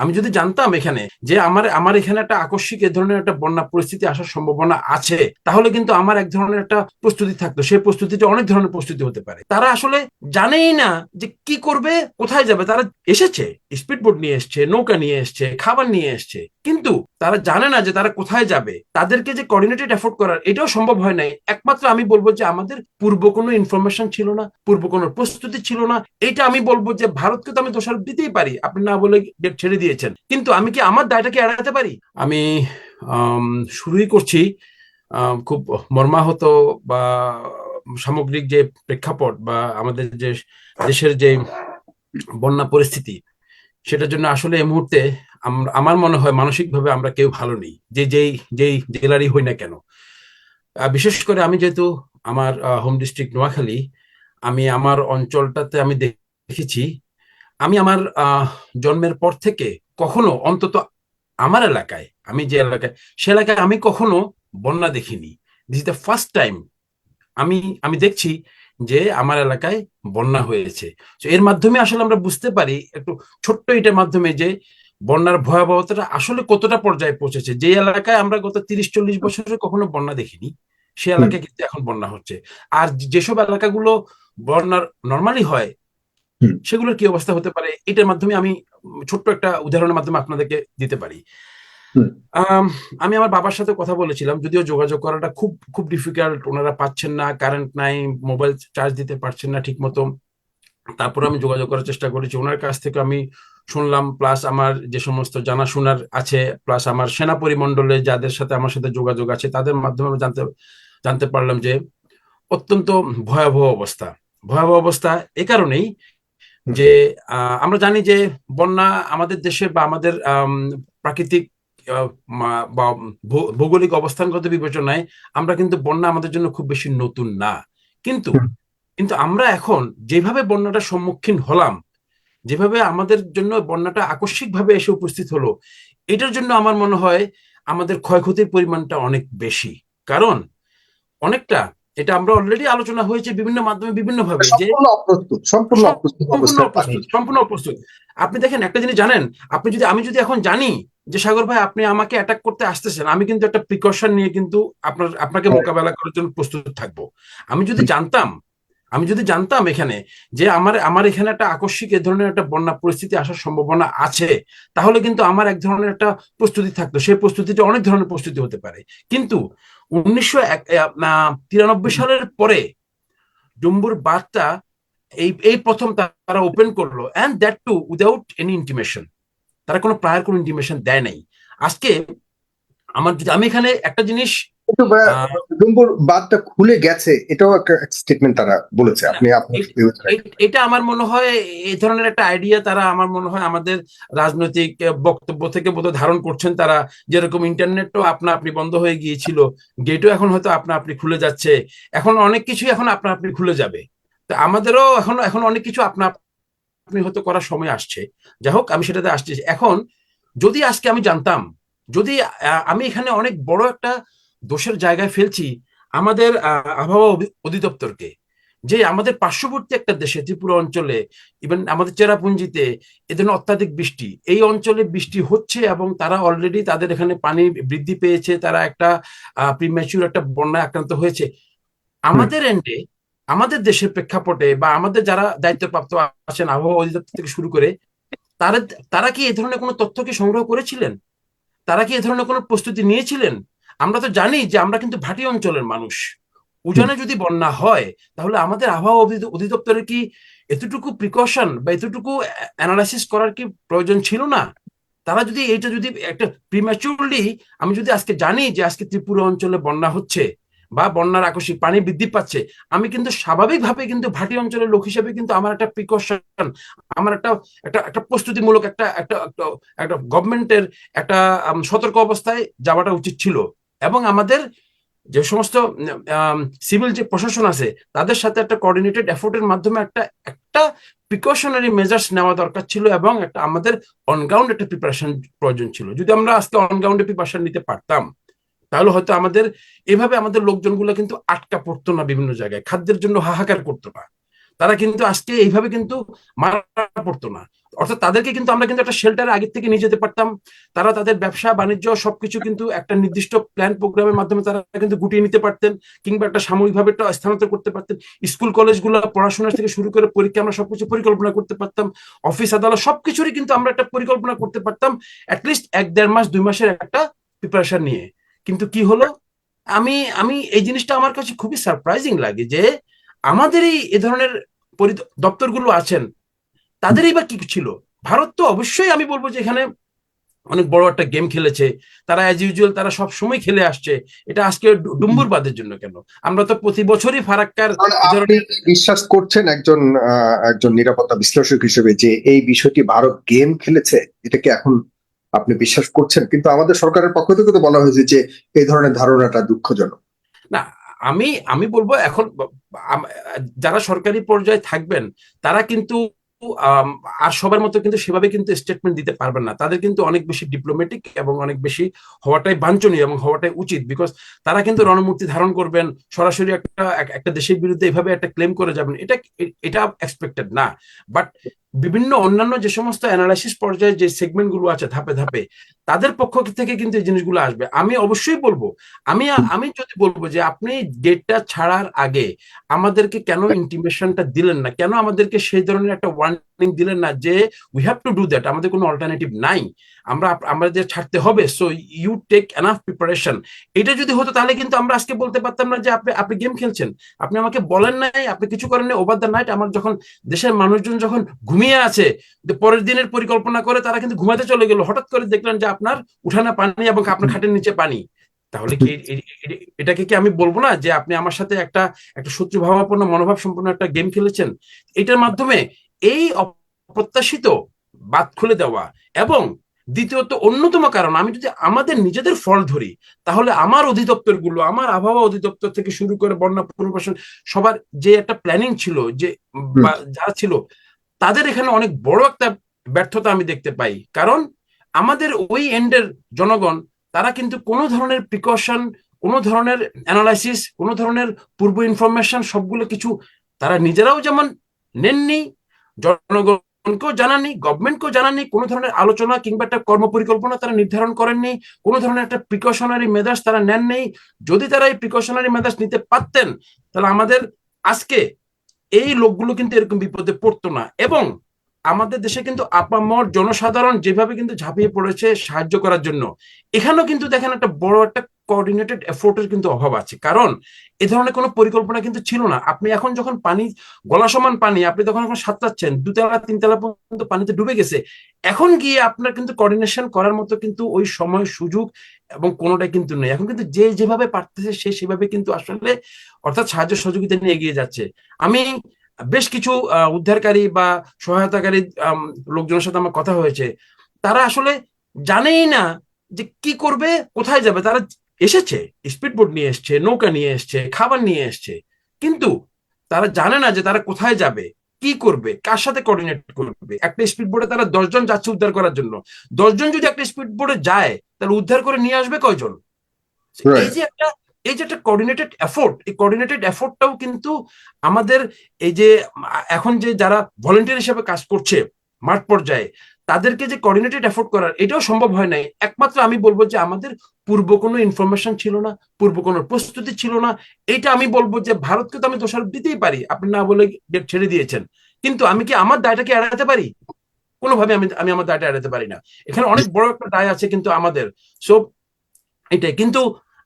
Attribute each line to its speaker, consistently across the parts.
Speaker 1: আমি যদি জানতাম এখানে যে আমার আমার এখানে একটা আকস্মিক এ ধরনের একটা বন্যা পরিস্থিতি আসার সম্ভাবনা আছে, তাহলে কিন্তু আমার এক ধরনের একটা প্রস্তুতি থাকতো। সেই প্রস্তুতিটা অনেক ধরনের প্রস্তুতি হতে পারে। তারা আসলে জানেই না যে কি করবে, কোথায় যাবে। তারা এসেছে। স্পিড বোট নিয়ে এসছে, নৌকা নিয়ে এসছে, খাবার নিয়ে এসছে। কিন্তু তারা জানে না যে তারা কোথায় যাবে। তাদেরকে যে কোঅর্ডিনেটেড এফোর্ড করার, এটাও সম্ভব হয় নাই। একমাত্র আমি বলব যে আমাদের পূর্ব কোনো ইনফরমেশন ছিল না, পূর্ব কোনো প্রস্তুতি ছিল না। এটা আমি বলব যে ভারতকে তো আমি দোষারোপ দিতেই পারি। আপনি না বলে ডেট ছেড়ে দিয়েছেন। কিন্তু আমি কি আমার দায়টাকে এড়াতে পারি? আমি শুরুই করছি খুব মর্মাহত বা সামগ্রিক যে প্রেক্ষাপট বা আমাদের যে দেশের যে বন্যা পরিস্থিতি সেটার জন্য আসলে এই মুহূর্তে আম- আমার মনে হয় মানসিকভাবে আমরা কেউ ভালো নেই। যে যেই যেই জেলারই হই না কেন। বিশেষ করে আমি যেহেতু আমার হোম ডিস্ট্রিক্ট নোয়াখালী, আমি আমার অঞ্চলটাতে আমি দেখেছি, আমি আমার জন্মের পর থেকে কখনো অন্তত আমার এলাকায়, আমি যে এলাকায়, সে এলাকায় আমি কখনো বন্যা দেখিনি। দিস দ্য ফার্স্ট টাইম আমি আমি দেখছি যে আমার এলাকায় বন্যা হয়েছে। তো এর মাধ্যমে আসলে আমরা বুঝতে পারি একটু ছোট্ট এটার মাধ্যমে যে বন্যার ভয়াবহতাটা আসলে কতটা পর্যায়ে পৌঁছেছে। যে এলাকায় আমরা গত তিরিশ চল্লিশ বছরে কখনো বন্যা দেখিনি সে এলাকায় কিন্তু এখন বন্যা হচ্ছে। আর যেসব এলাকাগুলো বন্যার নর্মালি হয় সেগুলোর কি অবস্থা হতে পারে? এটার মাধ্যমে আমি ছোট্ট একটা উদাহরণের মাধ্যমে আপনাদেরকে দিতে পারি। আম, আমি আমার বাবার সাথে কথা বলেছিলাম যদিও যোগাযোগ করাটা খুব খুব ডিফিকাল্ট ওনারা পাচ্ছেন না কারেন্ট নাই মোবাইল চার্জ দিতে পারছেন না ঠিক মতো তারপর আমি যোগাযোগ করার চেষ্টা করেছি। ওনার কাছ থেকে আমি শুনলাম প্লাস আমার যে সমস্ত জানাশোনার আছে প্লাস আমার সেনা পরিমণ্ডলে যাদের সাথে আমার সাথে যোগাযোগ আছে তাদের মাধ্যমে আমি জানতে জানতে পারলাম যে অত্যন্ত ভয়াবহ অবস্থা। ভয়াবহ অবস্থা এ কারণেই যে আহ, আমরা জানি যে বন্যা আমাদের দেশের বা আমাদের আম, প্রাকৃতিক বা ভৌগোলিক অবস্থানগত বিবেচনায় আমরা কিন্তু বন্যা আমাদের জন্য খুব বেশি নতুন না। কিন্তু কিন্তু আমরা এখন যেভাবে বন্যাটা সম্মুখীন হলাম যেভাবে আমাদের জন্য বন্যাটা আকস্মিকভাবে এসে উপস্থিত হলো এটার জন্য আমার মনে হয় আমাদের ক্ষয়ক্ষতির পরিমাণটা অনেক বেশি। কারণ অনেকটা এটা আমরা অলরেডি আলোচনা হয়েছে বিভিন্ন মাধ্যমে বিভিন্ন ভাবে যে
Speaker 2: সম্পূর্ণ অপ্রস্তুত সম্পূর্ণ অপ্রস্তুত
Speaker 1: আপনি দেখেন একটা জিনিস জানেন আপনি যদি আমি যদি এখন জানি যে সাগর ভাই আপনি আমাকে অ্যাটাক করতে আসতেছেন আমি কিন্তু একটা প্রিকশন নিয়ে কিন্তু আপনার আপনাকে
Speaker 2: হ্যাঁ।
Speaker 1: মোকাবেলা করার জন্য প্রস্তুত থাকব। আমি যদি জানতাম আমি যদি জানতাম এখানে যে আমার আমার এখানে একটা আকস্মিক এ ধরনের একটা বন্যা পরিস্থিতি আসার সম্ভাবনা আছে তাহলে কিন্তু আমার এক ধরনের একটা প্রস্তুতি থাকতো। সেই প্রস্তুতিটা অনেক ধরনের প্রস্তুতি হতে পারে। কিন্তু উনিশশো তিরানব্বই সালের পরে ডুম্বুর বাঁধটা এই এই প্রথম তারা ওপেন করল। And that too without any intimation তারা কোনো প্রায়ের কোনো ইন্টিমেশন দেয় নাই। আজকে আমার আমি এখানে একটা জিনিস
Speaker 2: কিন্তু ডুম্বুর বাঁধটা খুলে গেছে এটাও একটা স্টেটমেন্ট তারা বলেছে আপনি
Speaker 1: এটা আমার মনে হয় এই ধরনের একটা আইডিয়া তারা আমার মনে হয় আমাদের রাজনৈতিক বক্তব্য থেকে বোধহয় ধারণ করছেন তারা যেরকম ইন্টারনেটও আপনা আপনি বন্ধ হয়ে গিয়েছিল গেটও এখন হয়তো আপনা আপনি খুলে যাচ্ছে এখন অনেক কিছুই এখন আপনা আপনি খুলে যাবে। তো আমাদেরও এখন এখন অনেক কিছু আপনা আপনি হয়তো করার সময় আসছে। যাই হোক আমি সেটাতে আসছি। এখন যদি আজকে আমি জানতাম যদি আমি এখানে অনেক বড় একটা দোষের জায়গায় ফেলছি আমাদের আবহাওয়া অধিদপ্তরকে। যে আমাদের পার্শ্ববর্তী একটা দেশে, ত্রিপুরা অঞ্চলে ইভেন আমাদের চেরাপুঞ্জিতে এ ধরনের অত্যাধিক বৃষ্টি, এই অঞ্চলে বৃষ্টি হচ্ছে এবং তারা অলরেডি তাদের এখানে পানি বৃদ্ধি পেয়েছে, তারা একটা প্রিম্যাচুর একটা বন্যায় আক্রান্ত হয়েছে। আমাদের এন্ডে আমাদের দেশের প্রেক্ষাপটে বা আমাদের যারা দায়িত্বপ্রাপ্ত আছেন আবহাওয়া অধিদপ্তর থেকে শুরু করে, তারা তারা কি এ ধরনের কোনো তথ্য কি সংগ্রহ করেছিলেন? তারা কি এ ধরনের কোনো প্রস্তুতি নিয়েছিলেন? আমরা তো জানি যে আমরা কিন্তু ভাটি অঞ্চলের মানুষ। উজানে যদি বন্যা হয় তাহলে আমাদের আবহাওয়া অধি- অধিদপ্তরের কি এতটুকু প্রিকশন বা এতটুকু অ্যানালাইসিস করার কি প্রয়োজন ছিল না? তারা যদি এইটা যদি একটা প্রিম্যাচুরলি আমি যদি আজকে জানি যে আজকে ত্রিপুরা অঞ্চলে বন্যা হচ্ছে বা বন্যার আকস্মিক পানি বৃদ্ধি পাচ্ছে আমি কিন্তু স্বাভাবিকভাবে কিন্তু ভাটি অঞ্চলের লোক হিসেবে কিন্তু আমার একটা প্রিকশন আমার একটা একটা একটা প্রস্তুতিমূলক একটা একটা একটা- একটা গভর্নমেন্টের একটা সতর্ক অবস্থায় যাওয়াটা উচিত ছিল। এবং আমাদের যে সমস্ত সিভিল যে প্রশাসন আছে, তাদের সাথে একটা কোঅর্ডিনেটেড এফোর্টের মাধ্যমে একটা একটা প্রিকশনারি মেজার্স নেওয়া দরকার ছিল এবং একটা আমাদের অনগ্রাউন্ড একটা প্রিপারেশন প্রয়োজন ছিল। যদি আমরা আজকে অনগ্রাউন্ডে প্রিপারেশন নিতে পারতাম, তাহলে হয়তো আমাদের, এভাবে আমাদের লোকজনগুলো কিন্তু আটকা পড়তো না বিভিন্ন জায়গায়। খাদ্যের জন্য হাহাকার করতো না। তারা কিন্তু আজকে এইভাবে কিন্তু মারা পড়তো না। অর্থাৎ তাদেরকে কিন্তু আমরা কিন্তু একটা শেল্টারে আগের থেকে নিয়ে যেতে পারতাম। তারা তাদের ব্যবসা, বাণিজ্য, সবকিছু কিন্তু একটা নির্দিষ্ট প্ল্যান প্রোগ্রামের মাধ্যমে তারা কিন্তু গুটিয়ে নিতে পারতেন কিংবা একটা সাময়িকভাবে একটা স্থানান্তর করতে পারতেন। স্কুল, কলেজগুলো পড়াশোনা থেকে শুরু করে পরীক্ষা আমরা সবকিছু পরিকল্পনা করতে পারতাম। অফিস, আদালত সবকিছুরই কিন্তু আমরা একটা পরিকল্পনা করতে পারতাম অ্যাটলিস্ট এক, দেড় মাস, দুই মাসের একটা প্রিপারেশন নিয়ে। কিন্তু কি হলো? আমি আমি এই জিনিসটা আমার কাছে খুবই সারপ্রাইজিং লাগে যে আমাদের এই এ ধরনের দপ্তরগুলো আছেন তাদেরই বা কি ছিল? ভারত তো অবশ্যই আমি বলব যে এখানে অনেক বড় একটা গেম খেলেছে। তারা অ্যাজ ইউজুয়াল তারা সব সময় খেলে আসছে। এটা আজকে ডুম্বুরবাদের জন্য কেন? আমরা তো প্রতি বছরই ফারাক্কার ধরনের
Speaker 2: বিশ্বাস করছেন একজন একজন নিরাপত্তা বিশ্লেষক হিসেবে যে এই বিষয়টি ভারত গেম খেলেছে? এটাকে এখন আপনি বিশ্বাস করছেন? কিন্তু আমাদের সরকারের পক্ষ থেকে তো বলা হয়েছে যে এই ধরনের ধারণাটা দুঃখজনক।
Speaker 1: না আমি আমি বলব এখন যারা সরকারি পর্যায়ে থাকবেন তারা কিন্তু আর সবার মতো কিন্তু সেভাবে কিন্তু স্টেটমেন্ট দিতে পারবেন না। তাদের কিন্তু অনেক বেশি ডিপ্লোম্যাটিক এবং অনেক বেশি হওয়াটাই বাঞ্ছনীয় এবং হওয়াটাই উচিত বিকজ তারা কিন্তু রণমূর্তি ধারণ করবেন, সরাসরি একটা একটা দেশের বিরুদ্ধে এভাবে একটা ক্লেম করে যাবেন। এটা এটা এক্সপেক্টেড না। বাট বিভিন্ন অন্যান্য যে সমস্ত অ্যানালাইসিস পর্যায়ে যে সেগমেন্টগুলো আছে ধাপে ধাপে, তাদের পক্ষ থেকে কিন্তু এই জিনিসগুলো আসবে। আমি অবশ্যই বলব, আমি আমি যদি বলব যে আপনি ডেটটা ছাড়ার আগে আমাদেরকে কেন ইন্টিমেশনটা দিলেন না? কেন আমাদেরকে সেই ধরনের একটা ওয়ার্নিং দিলেন না যে we have to do that আমাদের কোনো অল্টারনেটিভ নাই। আমরা আমাদের ছাড়তে হবে so you take enough preparation এটা যদি হতো তাহলে কিন্তু আমরা আজকে বলতে পারতাম না যে আপনি আপনি গেম খেলছেন। আপনি আমাকে বলেন নাই, আপনি কিছু করেন নাই ওভার দ্য নাইট আমার যখন দেশের মানুষজন যখন ঘুমিয়ে আছে পরের দিনের পরিকল্পনা করে তারা কিন্তু ঘুমাতে চলে গেল। হঠাৎ করে দেখলেন যে আপনার উঠানে পানি এবং আপনার খাটের নিচে পানি। তাহলে কি এটাকে কি আমি বলব না যে আপনি আমার সাথে একটা একটা শত্রু ভাবাপন্ন মনোভাব সম্পন্ন একটা গেম খেলেছেন? এটার মাধ্যমে এই অপ্রত্যাশিত বাদ খুলে দেওয়া এবং দ্বিতীয়ত অন্যতম কারণ আমি যদি আমাদের নিজেদের ফল ধরি তাহলে আমার অধিদপ্তরগুলো আমার আবহাওয়া অধিদপ্তর থেকে শুরু করে বন্যা পুনর্বাসন সবার যে একটা প্ল্যানিং ছিল যে বা যারা ছিল তাদের এখানে অনেক বড় একটা ব্যর্থতা আমি দেখতে পাই। কারণ আমাদের ওই এন্ডের জনগণ, তারা কিন্তু কোনো ধরনের প্রিকশন কোনো ধরনের অ্যানালাইসিস কোনো ধরনের পূর্ব ইনফরমেশন সবগুলো কিছু তারা নিজেরাও যেমন নেননি, জনগণকেও জানাননি গভর্নমেন্টকেও জানাননি, কোনো ধরনের আলোচনা কিংবা একটা কর্মপরিকল্পনা তারা নির্ধারণ করেননি, কোনো ধরনের একটা প্রিকশনারি মেজাজ তারা নেননি। যদি তারা এই প্রিকশনারি মেজাজ নিতে পারতেন, তাহলে আমাদের আজকে এই লোকগুলো কিন্তু এরকম বিপদে পড়তো না। এবং আমাদের দেশে কিন্তু আপামর জনসাধারণ যেভাবে কিন্তু ঝাঁপিয়ে পড়েছে সাহায্য করার জন্য, এখানেও কিন্তু দেখেন একটা বড় একটা কোঅর্ডিনেটেড এফোর্টের কিন্তু অভাব আছে। কারণ এ ধরনের কোনো পরিকল্পনা কিন্তু ছিল না। আপনি এখন যখন পানি, গলা সমান পানি, আপনি তখন এখন সাঁতরাচ্ছেন, দুতলা, তিনতলা পর্যন্ত পানিতে ডুবে গেছে, এখন গিয়ে আপনার কিন্তু কোঅর্ডিনেশন করার মতো কিন্তু ওই সময় সুযোগ এবং কোনোটাই কিন্তু নেই। এখন কিন্তু যে যেভাবে পারতেছে, সে সেভাবে কিন্তু আসলে অর্থাৎ সাহায্য সহযোগিতা নিয়ে এগিয়ে যাচ্ছে। আমি বেশ কিছু উদ্ধারকারী বা সহায়তাকারী লোকজনের সাথে আমার কথা হয়েছে। তারা আসলে জানেই না যে কি করবে, কোথায় যাবে। তারা এসেছে স্পিড বোট নিয়ে এসছে নৌকা নিয়ে এসছে খাবার নিয়ে এসছে। কিন্তু তারা জানে না যে তারা কোথায় যাবে কি করবে কার সাথে কোঅর্ডিনেট করবে। একটা স্পিড বোটে তারা দশজন যাচ্ছে উদ্ধার করার জন্য। দশজন যদি একটা স্পিড বোর্ডে যায় তাহলে উদ্ধার করে নিয়ে আসবে কয়জন? এই যে একটা এই যে একটা কোঅর্ডিনেটেড এফোর্ট এই কোঅর্ডিনেটেড এফোর্টটাও কিন্তু আমাদের এই যে এখন যে যারা ভলেন্টিয়ার হিসেবে কাজ করছে মাঠ পর্যায়ে তাদেরকে যে কোঅর্ডিনেটেড এফোর্ট করার, এটাও সম্ভব হয় নাই। একমাত্র আমি বলব যে আমাদের পূর্ব কোনো ইনফরমেশন ছিল না, পূর্ব কোনো প্রস্তুতি ছিল না। এটা আমি বলব যে ভারতকে তো আমি দোষারোপ দিতেই পারি। আপনি না বলে ডেট ছেড়ে দিয়েছেন। কিন্তু আমি কি আমার দায়টাকে এড়াতে পারি? কোনোভাবে আমি আমি আমার দায়টা এড়াতে পারি না। এখানে অনেক বড় একটা দায় আছে কিন্তু আমাদের। সো এটাই। কিন্তু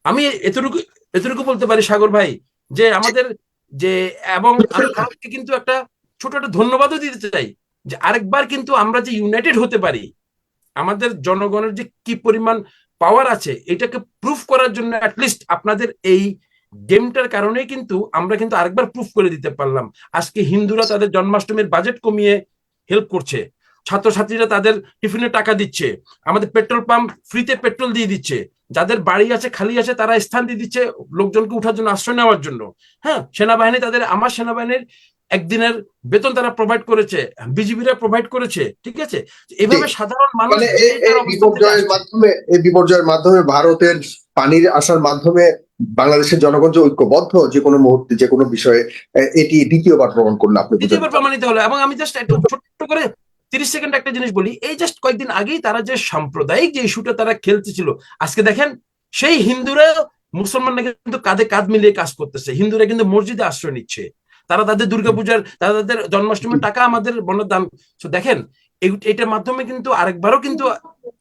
Speaker 1: আমি এতটুকু এতটুকু বলতে পারি সাগর ভাই, যে আমাদের যে, এবং আমি কিন্তু একটা ছোট একটা ধন্যবাদও দিতে চাই। যে আরেকবার কিন্তু আমরা যে ইউনাইটেড হতে পারি, আমাদের জনগণের যে কি পরিমাণ পাওয়ার আছে, এটাকে প্রুফ করার জন্য অ্যাটলিস্ট আপনাদের এই গেমটার কারণে কিন্তু আমরা কিন্তু আরেকবার প্রুফ করে দিতে পারলাম। আজকে হিন্দুরা তাদের জন্মাষ্টমীর বাজেট কমিয়ে হেল্প করছে, ছাত্রছাত্রীরা তাদের টিফিনে টাকা দিচ্ছে, আমাদের পেট্রোল পাম্প ফ্রিতে পেট্রোল দিয়ে দিচ্ছে, যাদের বাড়ি আছে, খালি আছে, তারা স্থান দিয়ে দিচ্ছে, লোকজনকে উঠার জন্য, আশ্রয় নেওয়ার জন্য। হ্যাঁ সেনাবাহিনী তাদের, আমার সেনাবাহিনীর একদিনের বেতন তারা প্রোভাইড করেছে বিজিবিরা প্রোভাইড করেছে ঠিক আছে? এভাবে সাধারণ মানুষ
Speaker 2: মানে মাধ্যমে এই বিপর্যয়ের মাধ্যমে ভারতের পানির আসার মাধ্যমে বাংলাদেশের জনগণ যে ঐক্যবদ্ধ যে কোনো মুহূর্তে যে কোনো বিষয়ে এটি দ্বিতীয়বার প্রমাণ করল আপনি
Speaker 1: দ্বিতীয়বার প্রমাণিত হলো। এবং আমি জাস্ট একটু ছোট্ট করে তিরিশ সেকেন্ড একটা জিনিস বলি। এই জাস্ট কয়েকদিন আগেই তারা যে সাম্প্রদায়িক যে ইস্যুটা তারা খেলতেছিল আজকে দেখেন সেই হিন্দুরা মুসলমানরা কিন্তু কাঁধে কাঁধ মিলিয়ে কাজ করতেছে। হিন্দুরা কিন্তু মসজিদে আশ্রয় নিচ্ছে। তারা তাদের দুর্গাপূজার, তারা তাদের জন্মাষ্টমীর টাকা আমাদের বনদান So, দেখেন এটার মাধ্যমে কিন্তু আরেকবারও কিন্তু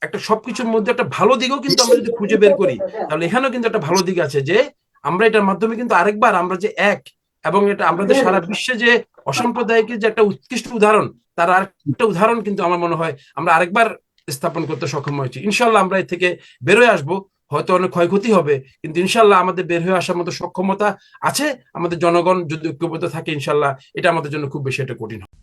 Speaker 1: একটা সবকিছুর মধ্যে একটা ভালো দিকও কিন্তু আমরা যদি খুঁজে বের করি, তাহলে এখানেও কিন্তু একটা ভালো দিক আছে যে, আমরা এটার মাধ্যমে কিন্তু আরেকবার আমরা যে এক এবং এটা আমাদের সারা বিশ্বে যে অসাম্প্রদায়িকের যে একটা উৎকৃষ্ট উদাহরণ, তার আরেকটা উদাহরণ কিন্তু আমার মনে হয় আমরা আরেকবার স্থাপন করতে সক্ষম হয়েছি। ইনশাল্লাহ আমরা এর থেকে বেরোয় আসব। হয়তো অনেক ক্ষয়ক্ষতি হবে, কিন্তু ইনশাল্লাহ আমাদের বের হয়ে আসার মতো সক্ষমতা আছে। আমাদের জনগণ যদি ঐক্যবদ্ধ থাকে, ইনশাল্লাহ এটা আমাদের জন্য খুব বেশি একটা কঠিন হবে।